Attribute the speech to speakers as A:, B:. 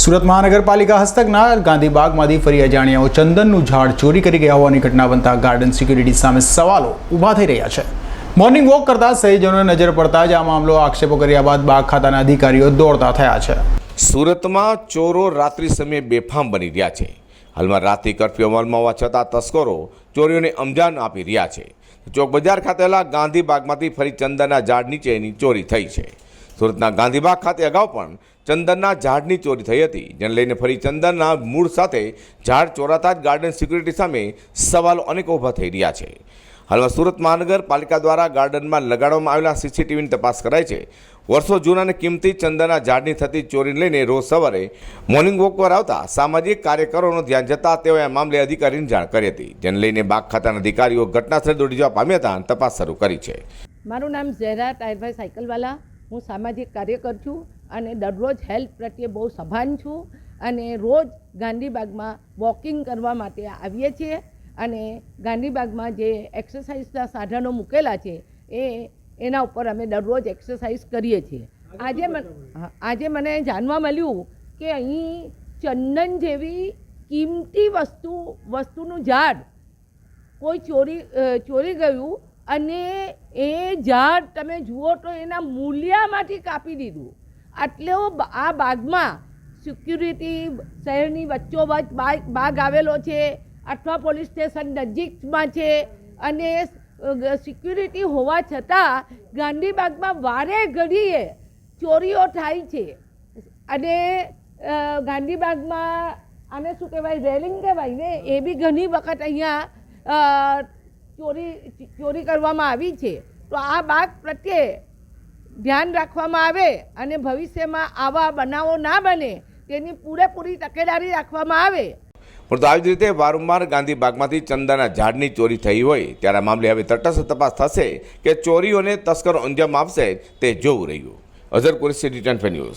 A: સુરત મહાનગરપાલિકા હસ્તકના ગાંધીબાગમાંથી ફરી અજાણ્યાઓ ચંદનનું ઝાડ ચોરી કરી ગયા હોવાની ઘટના બનતા ગાર્ડન સિક્યુરિટી સામે સવાલો ઊભા થઈ રહ્યા છે. મોર્નિંગ વોક કરતા સહીજનોને નજર પડતા જ આ મામલો આક્ષેપો કર્યા બાદ બાગ ખાતાના અધિકારીઓ દોડતા થયા છે.
B: સુરતમાં ચોરો રાત્રિ સમયે બેફામ બની રહ્યા છે. હાલમાં રાત્રિ કર્ફ્યુ અમલમાં હોવા છતાં તસ્કરો ચોરીઓને અંજામ આપી રહ્યા છે. ચોક બજાર ખાતેલા ગાંધીબાગમાંથી ફરી ચંદનના ઝાડ નીચેની ચોરી થઈ છે. સુરતના ગાંધીબાગ ખાતે અગાઉ પણ ચંદનના ઝાડની ચોરી થઈ હતી, જેને લઈને ફરી ચંદનના મૂળ સાથે ઝાડ ચોરાતા જ ગાર્ડન સિક્યુરિટી સામે સવાલો અનેક ઊભા થઈ રહ્યા છે. હાલમાં સુરત મહાનગરપાલિકા દ્વારા ગાર્ડનમાં લગાડવામાં આવેલા સીસીટીવીની તપાસ કરાય છે. વર્ષો જૂના અને કિંમતી ચંદનના ઝાડની થતી ચોરીને લઈને રોજ સવારે મોર્નિંગ વોક પર આવતા સામાજિક કાર્યકરોનું ધ્યાન જતા તેઓએ આ મામલે અધિકારીને જાણ કરી હતી, જેને લઈને બાગ ખાતાના અધિકારીઓ ઘટનાસ્થળે દોડી જવા પામ્યા હતા તપાસ શરૂ કરી છે.
C: મારું નામ ઝેરા ટાયરભાઈ સાયકલવાલા. હું સામાજિક કાર્યકર છું અને દરરોજ હેલ્થ પ્રત્યે બહુ સભાન છું અને રોજ ગાંધીબાગમાં વોકિંગ કરવા માટે આવીએ છીએ અને ગાંધીબાગમાં જે એક્સરસાઇઝના સાધનો મૂકેલા છે એ એના ઉપર અમે દરરોજ એક્સરસાઇઝ કરીએ છીએ. આજે મને આજે મને જાણવા મળ્યું કે અહીં ચંદન જેવી કિંમતી વસ્તુ વસ્તુનું ઝાડ કોઈ ચોરી ચોરી ગયું અને એ ઝાડ તમે જુઓ તો એના મૂલ્યમાંથી કાપી દીધું. આટલો આ બાગમાં સિક્યુરિટી શહેરની વચ્ચોવચ બાગ આવેલો છે અઠવા પોલીસ સ્ટેશન નજીકમાં છે અને સિક્યુરિટી હોવા છતાં ગાંધીબાગમાં વારે ઘડીએ ચોરીઓ થાય છે. અને ગાંધીબાગમાં આને શું કહેવાય, રેલિંગ કહેવાય ને, એ બી ઘણી વખત અહીંયા ચોરી ચોરી કરવામાં આવી છે, તો આ બાગ પ્રત્યે ધ્યાન રાખવામાં આવે અને ભવિષ્યમાં આવા બનાવો ના બને તેની પૂરેપૂરી તકેદારી રાખવામાં આવે.
B: પરંતુ આવી જ રીતે વારંવાર ગાંધીબાગમાંથી ચંદાના ઝાડની ચોરી થઈ હોય, ત્યારે મામલે હવે તટસ્થ તપાસ થશે કે ચોરીઓને તસ્કરો અંજામ આપશે તે જોવું રહ્યું. Azhar Qureshi return news.